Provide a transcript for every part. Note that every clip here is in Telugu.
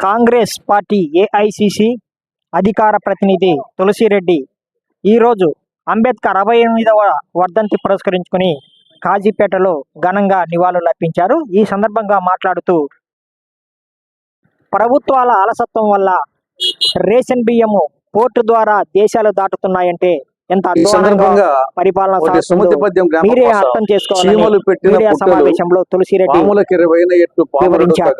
కాంగ్రెస్ పార్టీ ఏఐసిసి అధికార ప్రతినిధి తులసిరెడ్డి ఈరోజు అంబేద్కర్ అరవై ఎనిమిదవ వర్ధంతి పురస్కరించుకుని కాజీపేటలో ఘనంగా నివాళులర్పించారు ఈ సందర్భంగా మాట్లాడుతూ ప్రభుత్వాల అలసత్వం వల్ల రేషన్ బియ్యము పోర్టు ద్వారా దేశాలు దాటుతున్నాయంటే ఎంత పరిపాలన మీరే అర్థం పుట్టలు సమావేశంలో తులసిరెడ్డి వివరించారు.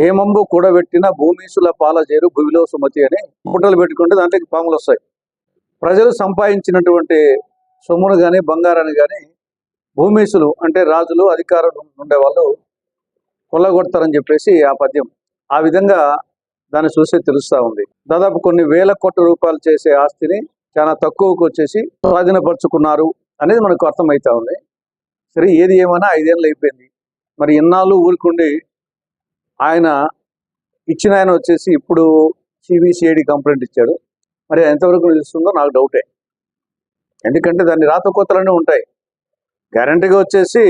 తగను ఏమంబు కూడబెట్టిన భూమీసుల పాల చేరు భూమిలో సుమతి అని పుట్టలు పెట్టుకుంటే దాంట్లోకి పాములు వస్తాయి. ప్రజలు సంపాదించినటువంటి సొమ్మును కానీ బంగారాన్ని కానీ భూమీసులు అంటే రాజులు అధికారులు ఉండేవాళ్ళు కొల్లగొడతారని చెప్పేసి ఆ పద్యం. ఆ విధంగా దాన్ని చూసి తెలుస్తా ఉంది. దాదాపు కొన్ని వేల కోట్ల రూపాయలు చేసే ఆస్తిని చాలా తక్కువకు వచ్చేసి స్వాధీనపరుచుకున్నారు అనేది మనకు అర్థమవుతా ఉంది. సరే ఏది ఏమైనా ఐదేళ్ళు అయిపోయింది. మరి ఇన్నాళ్ళు ఊరుకుండి ఆయన ఇచ్చిన ఆయన వచ్చేసి ఇప్పుడు సిబిసిఐడి కంప్లైంట్ ఇచ్చాడు. మరి ఎంతవరకు నిలుస్తుందో నాకు డౌటే. ఎందుకంటే దాన్ని రాతకోతలనే ఉంటాయి. గ్యారంటీగా వచ్చేసి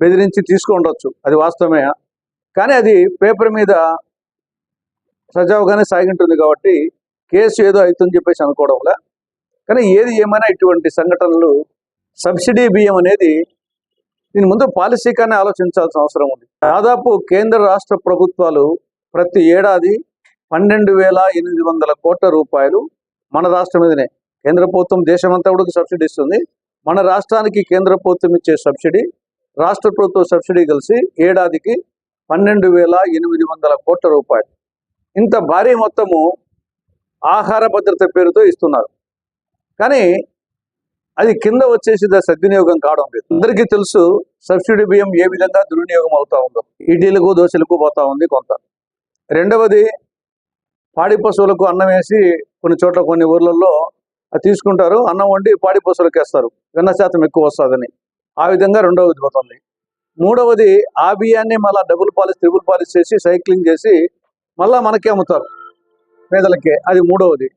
బెదిరించి తీసుకుండొచ్చు. అది వాస్తవమే. కానీ అది పేపర్ మీద సజావుగానే సాగింటుంది కాబట్టి కేసు ఏదో అవుతుందని చెప్పేసి అనుకోవడంలా కానీ ఏది ఏమైనా ఇటువంటి సంఘటనలు సబ్సిడీ బియ్యం అనేది దీని ముందు పాలసీ కానీ ఆలోచించాల్సిన అవసరం ఉంది. దాదాపు కేంద్ర రాష్ట్ర ప్రభుత్వాలు ప్రతి ఏడాది పన్నెండు వేల ఎనిమిది వందల కోట్ల రూపాయలు మన రాష్ట్రం మీదనే కేంద్ర ప్రభుత్వం దేశమంతా కూడా సబ్సిడీ ఇస్తుంది. మన రాష్ట్రానికి కేంద్ర ప్రభుత్వం ఇచ్చే సబ్సిడీ రాష్ట్ర ప్రభుత్వ సబ్సిడీ కలిసి ఏడాదికి పన్నెండు వేల ఎనిమిది వందల కోట్ల రూపాయలు. ఇంత భారీ మొత్తము ఆహార భద్రత పేరుతో ఇస్తున్నారు. కానీ అది కింద వచ్చేసి దా సద్వినియోగం కావడం లేదు. అందరికీ తెలుసు సబ్సిడీ బియ్యం ఏ విధంగా దుర్వినియోగం అవుతా ఉందో. ఇడ్లీలకు దోశలకు పోతా ఉంది కొంత. రెండవది పాడి పశువులకు అన్నం వేసి కొన్ని చోట్ల కొన్ని ఊర్లలో అది తీసుకుంటారు. అన్నం వండి పాడి పశువులకు వేస్తారు. వెన్న శాతం ఎక్కువ వస్తుందని. ఆ విధంగా రెండవది పోతుంది. మూడవది ఆ బియ్యాన్ని మళ్ళీ డబుల్ పాలిష్ త్రిబుల్ పాలిష్ చేసి సైక్లింగ్ చేసి మళ్ళా మనకే అమ్ముతారు. పేదలకే. అది మూడవది.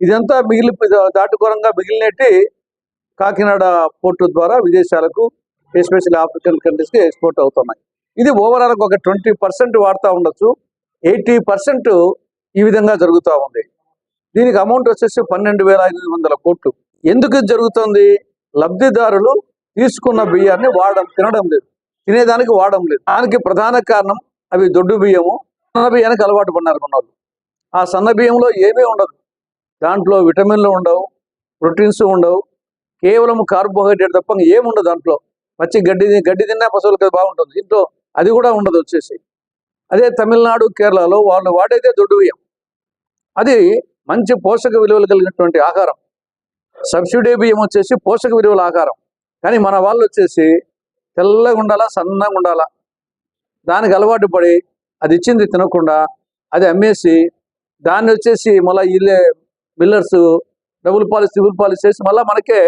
ఇదంతా మిగిలి దాటుకోరంగా మిగిలినట్టు కాకినాడ పోర్టు ద్వారా విదేశాలకు ఎస్పెషల్లీ ఆఫ్రికన్ కంట్రీస్కి ఎక్స్పోర్ట్ అవుతున్నాయి. ఇది ఓవరాల్ ఒక ట్వంటీ పర్సెంట్ వాడుతూ ఉండొచ్చు. ఎయిటీ పర్సెంట్ ఈ విధంగా జరుగుతూ ఉంది. దీనికి అమౌంట్ వచ్చేసి పన్నెండు వేల ఐదు వందల కోట్లు. ఎందుకు జరుగుతుంది? లబ్ధిదారులు తీసుకున్న బియ్యాన్ని వాడడం తినడం లేదు. తినేదానికి వాడడం లేదు. దానికి ప్రధాన కారణం అవి దొడ్డు బియ్యము. సన్న బియ్యానికి అలవాటు పడినారు మన ఆ సన్న బియ్యంలో ఏమీ ఉండదు. దాంట్లో విటమిన్లు ఉండవు ప్రోటీన్స్ ఉండవు కేవలం కార్బోహైడ్రేట్ తప్ప ఏముండదు దాంట్లో. పచ్చి గడ్డి గడ్డి తిన్నా పశువులకు బాగుంటుంది. ఇంట్లో అది కూడా ఉండదు వచ్చేసి. అదే తమిళనాడు కేరళలో వాళ్ళు వాడేదే దొడ్డు బియ్యం. అది మంచి పోషక విలువలు కలిగినటువంటి ఆహారం. సబ్సిడీ బియ్యం వచ్చేసి పోషక విలువల ఆహారం. కానీ మన వాళ్ళు వచ్చేసి తెల్లగా ఉండాలా సన్నగా ఉండాలా? దానికి అలవాటు పడి అది ఇచ్చింది తినకుండా అది అమ్మేసి దాన్ని వచ్చేసి మళ్ళీ ఇల్లే millers double polish triple polish చేసి మళ్ళీ మనకే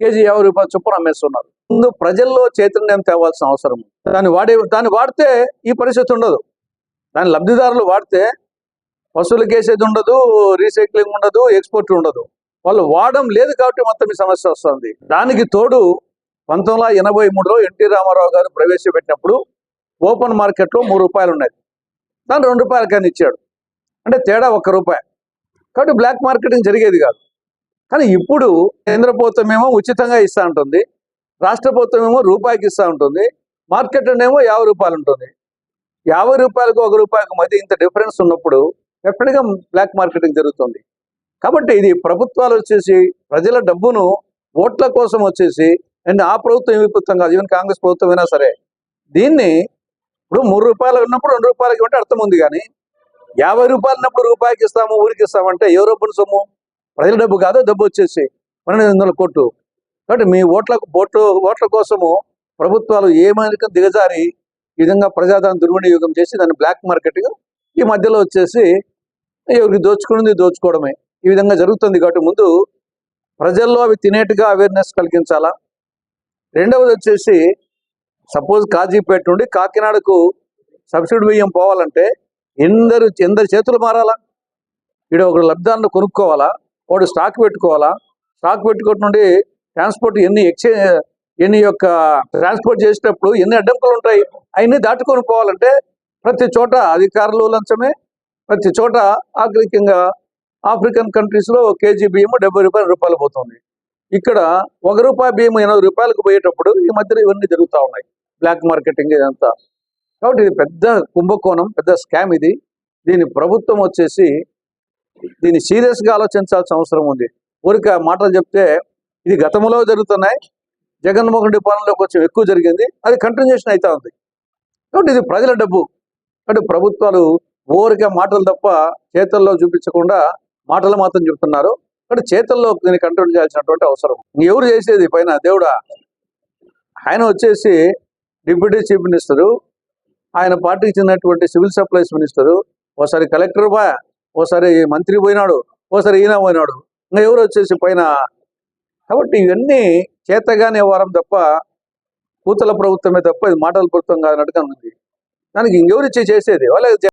కేజీ యాభై రూపాయలు చొప్పున అమ్మేస్తున్నారు. ముందు ప్రజల్లో చైతన్యం తేవాల్సిన అవసరం దాన్ని వాడే దాన్ని వాడితే ఈ పరిస్థితి ఉండదు. దాని లబ్ధిదారులు వాడితే పశువులకు వేసేది ఉండదు రీసైక్లింగ్ ఉండదు ఎక్స్పోర్ట్ ఉండదు. వాళ్ళు వాడడం లేదు కాబట్టి మొత్తం ఈ సమస్య వస్తుంది. దానికి తోడు పంతొమ్మిది వందల ఎనభై మూడులో ఎన్టీ రామారావు గారు ప్రవేశపెట్టినప్పుడు ఓపెన్ మార్కెట్లో మూడు రూపాయలు ఉన్నాయి. దాన్ని రెండు రూపాయల కానీ ఇచ్చాడు. అంటే తేడా ఒక్క రూపాయి. కాబట్టి బ్లాక్ మార్కెటింగ్ జరిగేది కాదు. కానీ ఇప్పుడు కేంద్ర ప్రభుత్వం ఏమో ఉచితంగా ఇస్తా ఉంటుంది రాష్ట్ర ప్రభుత్వం ఏమో రూపాయికి ఇస్తా ఉంటుంది మార్కెట్ ఏమో యాభై రూపాయలు ఉంటుంది. యాభై రూపాయలకు ఒక రూపాయలకు మధ్య ఇంత డిఫరెన్స్ ఉన్నప్పుడు డెఫినెట్గా బ్లాక్ మార్కెటింగ్ జరుగుతుంది. కాబట్టి ఇది ప్రభుత్వాలు వచ్చేసి ప్రజల డబ్బును ఓట్ల కోసం వచ్చేసి అండ్ ఆ ప్రభుత్వం ఈ ప్రభుత్వం కాదు ఈవెన్ కాంగ్రెస్ ప్రభుత్వం అయినా సరే దీన్ని ఇప్పుడు మూడు రూపాయలు ఉన్నప్పుడు రెండు రూపాయలకి ఉంటే అర్థం ఉంది కానీ యాభై రూపాయలు ఉన్నప్పుడు రూపాయికి ఇస్తాము ఊరికి ఇస్తామంటే ఏ రూపాయల సొమ్ము? ప్రజల డబ్బు కాదు డబ్బు వచ్చేసి పన్నెండు వందల కోట్లు. కాబట్టి మీ ఓట్ల ఓట్లు ఓట్ల కోసము ప్రభుత్వాలు ఏమైనా దిగజారి ఈ విధంగా ప్రజాదాన్ని దుర్వినియోగం చేసి దాన్ని బ్లాక్ మార్కెట్గా ఈ మధ్యలో వచ్చేసి ఎవరికి దోచుకున్నది దోచుకోవడమే. ఈ విధంగా జరుగుతుంది కాబట్టి ముందు ప్రజల్లో అవి తినేట్టుగా అవేర్నెస్ కలిగించాలా? రెండవది వచ్చేసి సపోజ్ కాజీపేట నుండి కాకినాడకు సబ్సిడీ బియ్యం పోవాలంటే ఎందరు ఎందరి చేతులు మారాలా? ఇక్కడ ఒక లబ్ధాలను కొనుక్కోవాలా? వాడు స్టాక్ పెట్టుకోవాలా? స్టాక్ పెట్టుకోవటం నుండి ట్రాన్స్పోర్ట్ ఎన్ని ఎక్స్చేంజ్ ఎన్ని యొక్క ట్రాన్స్పోర్ట్ చేసేటప్పుడు ఎన్ని అడ్డంకులు ఉంటాయి? అవన్నీ దాటుకొని పోవాలంటే ప్రతి చోట అధికారులు లంచమే ప్రతి చోట ఆఖరికంగా ఆఫ్రికన్ కంట్రీస్లో కేజీ బియ్యం డెబ్బై రూపాయల రూపాయలు పోతుంది. ఇక్కడ ఒక రూపాయి బియ్యం ఎనభై రూపాయలకు పోయేటప్పుడు ఈ మధ్యలో ఇవన్నీ జరుగుతూ ఉన్నాయి. బ్లాక్ మార్కెటింగ్ ఇదంతా. కాబట్టి ఇది పెద్ద కుంభకోణం పెద్ద స్కామ్ ఇది. దీని ప్రభుత్వం వచ్చేసి దీన్ని సీరియస్గా ఆలోచించాల్సిన అవసరం ఉంది. ఊరిక మాటలు చెప్తే ఇది గతంలో జరుగుతున్నాయి జగన్మోహన్ రెడ్డి పాలనలో కొంచెం ఎక్కువ జరిగింది అది కంటిన్యూషన్ అవుతా ఉంది. కాబట్టి ఇది ప్రజల డబ్బు. కాబట్టి ప్రభుత్వాలు ఊరికే మాటలు తప్ప చేతల్లో చూపించకుండా మాటలు మాత్రం చెప్తున్నారు. కాబట్టి చేతల్లో దీన్ని కంట్రోల్ చేయాల్సినటువంటి అవసరం. ఎవరు చేసేది పైన? దేవుడా? ఆయన వచ్చేసి డిప్యూటీ చీఫ్ మినిస్టరు ఆయన పార్టీకి చెందినటువంటి సివిల్ సప్లైస్ మినిస్టరు ఒకసారి కలెక్టర్ బా ఓసారి మంత్రి పోయినాడు ఓసారి ఈయన పోయినాడు. ఇంకా ఎవరు వచ్చేసి పైన? కాబట్టి ఇవన్నీ చేతగానే వారం తప్ప కూతల ప్రభుత్వమే తప్ప ఇది మాటల ప్రభుత్వం కాదన్నట్టుగా ఉంది. దానికి ఇంకెవరిచ్చి చేసేది? వాళ్ళ